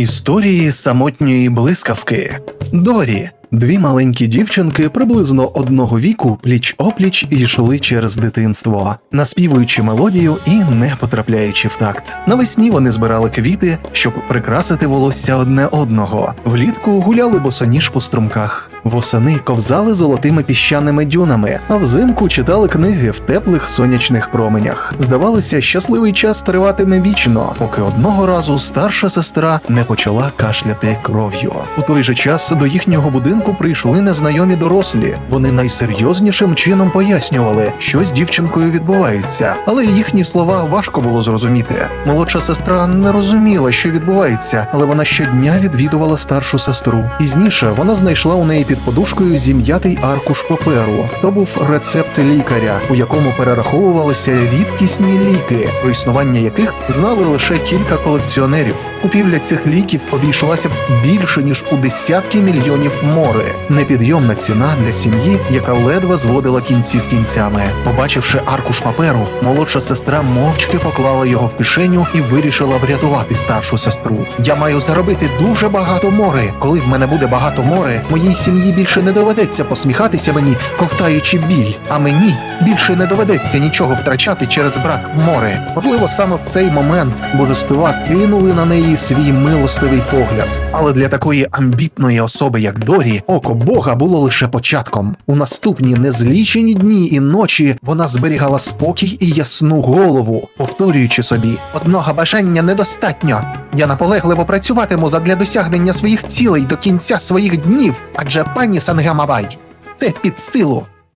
Історії самотньої блискавки. Дорі. Дві маленькі дівчинки приблизно одного віку пліч опліч йшли через дитинство, наспівуючи мелодію і не потрапляючи в такт. Навесні вони збирали квіти, щоб прикрасити волосся одне одного. Влітку гуляли босоніж по струмках. Восени ковзали золотими піщаними дюнами, а взимку читали книги в теплих сонячних променях. Здавалося, щасливий час триватиме вічно, поки одного разу старша сестра не почала кашляти кров'ю. У той же час до їхнього будинку прийшли незнайомі дорослі. Вони найсерйознішим чином пояснювали, що з дівчинкою відбувається, але їхні слова важко було зрозуміти. Молодша сестра не розуміла, що відбувається, але вона щодня відвідувала старшу сестру. Пізніше вона знайшла у неї під подушкою зім'ятий аркуш паперу. То був рецепт лікаря, у якому перераховувалися рідкісні ліки, про існування яких знали лише кілька колекціонерів. Купівля цих ліків обійшлася б більше ніж у десятки мільйонів мори. Непідйомна ціна для сім'ї, яка ледве зводила кінці з кінцями. Побачивши аркуш паперу, молодша сестра мовчки поклала його в кишеню і вирішила врятувати старшу сестру. Я маю заробити дуже багато мори. Коли в мене буде багато мори, моїй сім'ї більше не доведеться посміхатися мені, ковтаючи біль. А мені більше не доведеться нічого втрачати через брак мори. Можливо, саме в цей момент божества кинули на неї свій милостивий погляд. Але для такої амбітної особи, як Дорі, око Бога було лише початком. У наступні незлічені дні і ночі вона зберігала спокій і ясну голову, повторюючи собі: одного бажання недостатньо. Я наполегливо працюватиму задля досягнення своїх цілей до кінця своїх днів, адже пані Сангамавай це під силу.